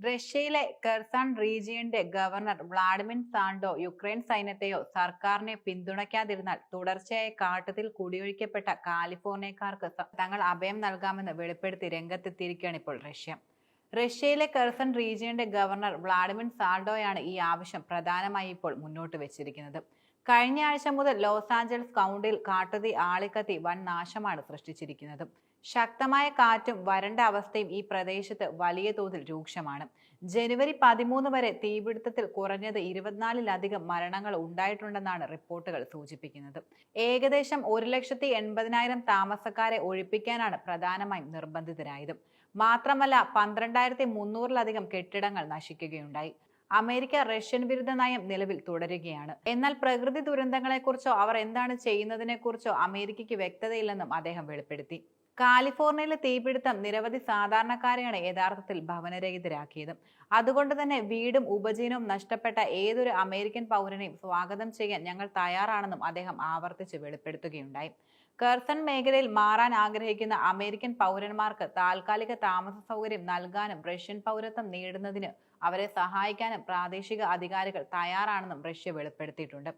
റഷ്യയിലെ കെർസൺ റീജിയന്റെ governor Vladimir Saldo Ukraine സൈന്യത്തെയോ സർക്കാരിനെ പിന്തുണയ്ക്കാതിരുന്നാൽ തുടർച്ചയായ കാട്ടത്തിൽ കുടിയൊഴിക്കപ്പെട്ട കാലിഫോർണിയക്കാർക്ക് തങ്ങൾ അഭയം നൽകാമെന്ന് വെളിപ്പെടുത്തി രംഗത്തെത്തിയിരിക്കുകയാണ് ഇപ്പോൾ റഷ്യ. റഷ്യയിലെ കെർസൺ റീജിയന്റെ ഗവർണർ വ്ളാഡിമിർ സാൾഡോയാണ് ഈ ആവശ്യം പ്രധാനമായി ഇപ്പോൾ മുന്നോട്ട് വെച്ചിരിക്കുന്നത്. കഴിഞ്ഞ ആഴ്ച മുതൽ ലോസ് ആഞ്ചലസ് കൗണ്ടിയിൽ കാട്ടുതീ ആളിക്കത്തി വൻ നാശമാണ് സൃഷ്ടിച്ചിരിക്കുന്നത്. ശക്തമായ കാറ്റും വരണ്ട അവസ്ഥയും ഈ പ്രദേശത്ത് വലിയ തോതിൽ രൂക്ഷമാണ്. ജനുവരി പതിമൂന്ന് വരെ തീപിടുത്തത്തിൽ കുറഞ്ഞത് ഇരുപത്തിനാലിലധികം മരണങ്ങൾ ഉണ്ടായിട്ടുണ്ടെന്നാണ് റിപ്പോർട്ടുകൾ സൂചിപ്പിക്കുന്നത്. ഏകദേശം ഒരു ലക്ഷത്തി എൺപതിനായിരം താമസക്കാരെ ഒഴിപ്പിക്കാനാണ് പ്രധാനമായും നിർബന്ധിതരായത്. മാത്രമല്ല പന്ത്രണ്ടായിരത്തി മുന്നൂറിലധികം കെട്ടിടങ്ങൾ നശിക്കുകയുണ്ടായി. അമേരിക്ക റഷ്യൻ വിരുദ്ധ നയം നിലവിൽ തുടരുകയാണ്. എന്നാൽ പ്രകൃതി ദുരന്തങ്ങളെക്കുറിച്ചോ അവർ എന്താണ് ചെയ്യുന്നതിനെക്കുറിച്ചോ അമേരിക്കയ്ക്ക് വ്യക്തതയില്ലെന്നും അദ്ദേഹം വെളിപ്പെടുത്തി. കാലിഫോർണിയയിലെ തീപിടുത്തം നിരവധി സാധാരണക്കാരെയാണ് യഥാർത്ഥത്തിൽ ഭവനരഹിതരാക്കിയത്. അതുകൊണ്ട് തന്നെ വീടും ഉപജീവനവും നഷ്ടപ്പെട്ട ഏതൊരു അമേരിക്കൻ പൗരനെയും സ്വാഗതം ചെയ്യാൻ ഞങ്ങൾ തയ്യാറാണെന്നും അദ്ദേഹം ആവർത്തിച്ച് വെളിപ്പെടുത്തുകയുണ്ടായി. കെർസൺ മേഖലയിൽ മാറാൻ ആഗ്രഹിക്കുന്ന അമേരിക്കൻ പൗരന്മാർക്ക് താൽക്കാലിക താമസ സൗകര്യം നൽകാനും റഷ്യൻ പൗരത്വം നേടുന്നതിന് അവരെ സഹായിക്കാനും പ്രാദേശിക അധികാരികൾ തയ്യാറാണെന്നും റഷ്യ വെളിപ്പെടുത്തിയിട്ടുണ്ട്.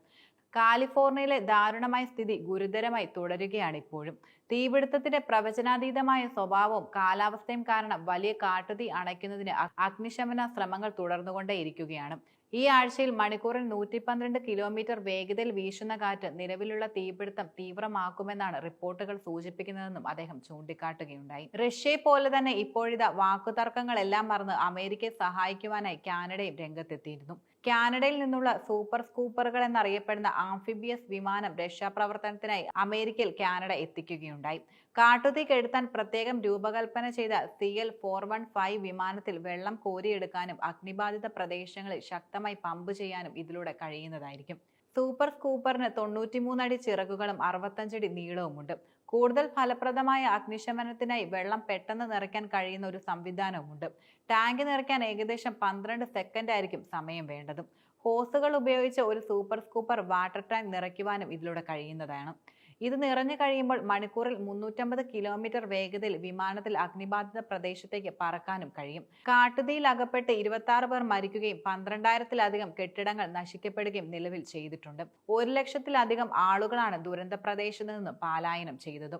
കാലിഫോർണിയയിലെ ദാരുണമായ സ്ഥിതി ഗുരുതരമായി തുടരുകയാണ് ഇപ്പോഴും. തീപിടുത്തത്തിന്റെ പ്രവചനാതീതമായ സ്വഭാവവും കാലാവസ്ഥയും കാരണം വലിയ കാട്ടുതീ അണയ്ക്കുന്നതിന് അഗ്നിശമന ശ്രമങ്ങൾ തുടർന്നുകൊണ്ടേയിരിക്കുകയാണ്. ഈ ആഴ്ചയിൽ മണിക്കൂറിൽ നൂറ്റി പന്ത്രണ്ട് കിലോമീറ്റർ വേഗതയിൽ വീശുന്ന കാറ്റ് നിലവിലുള്ള തീപിടുത്തം തീവ്രമാക്കുമെന്നാണ് റിപ്പോർട്ടുകൾ സൂചിപ്പിക്കുന്നതെന്നും അദ്ദേഹം ചൂണ്ടിക്കാട്ടുകയുണ്ടായി. റഷ്യയെ പോലെ തന്നെ ഇപ്പോഴിതാ വാക്കുതർക്കങ്ങളെല്ലാം മറന്ന് അമേരിക്കയെ സഹായിക്കുവാനായി കാനഡയും രംഗത്തെത്തിയിരുന്നു. കാനഡയിൽ നിന്നുള്ള സൂപ്പർ സ്കൂപ്പറുകൾ എന്നറിയപ്പെടുന്ന ആംഫിബിയസ് വിമാനം രക്ഷാപ്രവർത്തനത്തിനായി അമേരിക്കയിൽ കാനഡ എത്തിക്കുകയുണ്ടായി. കാട്ടുതീ കെടുത്താൻ പ്രത്യേകം രൂപകൽപ്പന ചെയ്ത C L four one five വിമാനത്തിൽ വെള്ളം കോരിയെടുക്കാനും അഗ്നിബാധിത പ്രദേശങ്ങളിൽ ശക്തമായി പമ്പ് ചെയ്യാനും ഇതിലൂടെ കഴിയുന്നതായിരിക്കും. സൂപ്പർ സ്കൂപ്പറിന് തൊണ്ണൂറ്റിമൂന്നടി ചിറകുകളും അറുപത്തഞ്ചടി നീളവുമുണ്ട്. കൂടുതൽ ഫലപ്രദമായ അഗ്നിശമനത്തിനായി വെള്ളം പെട്ടെന്ന് നിറയ്ക്കാൻ കഴിയുന്ന ഒരു സംവിധാനവുമുണ്ട്. ടാങ്ക് നിറയ്ക്കാൻ ഏകദേശം പന്ത്രണ്ട് സെക്കൻഡ് ആയിരിക്കും സമയം വേണ്ടതും. ഹോസുകൾ ഉപയോഗിച്ച് ഒരു സൂപ്പർ സ്കൂപ്പർ വാട്ടർ ടാങ്ക് നിറയ്ക്കുവാനും ഇതിലൂടെ കഴിയുന്നതാണ്. ഇത് നിറഞ്ഞു കഴിയുമ്പോൾ മണിക്കൂറിൽ മുന്നൂറ്റമ്പത് കിലോമീറ്റർ വേഗതയിൽ വിമാനത്തിൽ അഗ്നിബാധിത പ്രദേശത്തേക്ക് പറക്കാനും കഴിയും. കാട്ടുതീയിൽ അകപ്പെട്ട് ഇരുപത്തി ആറ് പേർ മരിക്കുകയും പന്ത്രണ്ടായിരത്തിലധികം കെട്ടിടങ്ങൾ നശിക്കപ്പെടുകയും നിലവിൽ ചെയ്തിട്ടുണ്ട്. ഒരു ലക്ഷത്തിലധികം ആളുകളാണ് ദുരന്ത പ്രദേശത്ത് നിന്ന് പലായനം ചെയ്തതും.